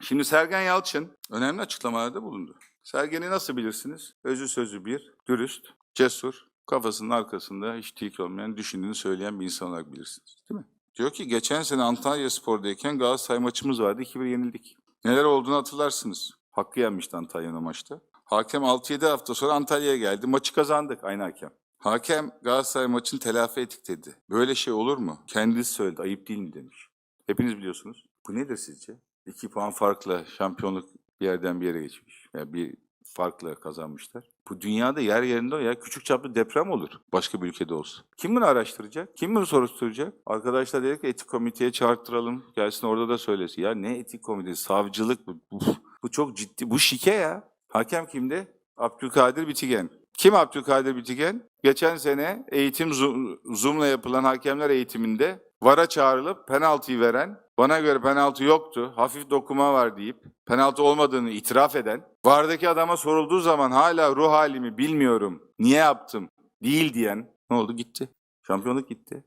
Şimdi Sergen Yalçın önemli açıklamalarda bulundu. Sergen'i nasıl bilirsiniz? Özü sözü bir, dürüst, cesur, kafasının arkasında hiç tik olmayan, düşündüğünü söyleyen bir insan olarak bilirsiniz. Değil mi? Diyor ki geçen sene Antalya Spor'dayken Galatasaray maçımız vardı. 2-1 yenildik. Neler olduğunu hatırlarsınız. Hakkı yenmişti Antalya'nın maçta. Hakem 6-7 hafta sonra Antalya'ya geldi. Maçı kazandık aynı hakem. Hakem Galatasaray maçını telafi ettik dedi. Böyle şey olur mu? Kendisi söyledi. Ayıp değil mi demiş. Hepiniz biliyorsunuz. Bu nedir sizce? İki puan farkla şampiyonluk bir yerden bir yere geçmiş. Yani bir farkla kazanmışlar. Bu dünyada yer yerinde o ya. Küçük çaplı deprem olur. Başka bir ülkede olsa. Kim bunu araştıracak? Kim bunu soruşturacak? Arkadaşlar dedik etik komiteye çağırttıralım. Gelsin orada da söylesin. Ya ne etik komitesi? Savcılık bu. Bu, bu çok ciddi. Bu şike ya. Hakem kimdi? Abdülkadir Bitigen. Kim Abdülkadir Bitigen? Geçen sene eğitim Zoom- Zoom'la yapılan hakemler eğitiminde VAR'a çağrılıp penaltıyı veren, bana göre penaltı yoktu, hafif dokuma var deyip penaltı olmadığını itiraf eden, VAR'daki adama sorulduğu zaman hala ruh halimi bilmiyorum, niye yaptım, değil diyen ne oldu? Gitti. Şampiyonluk gitti.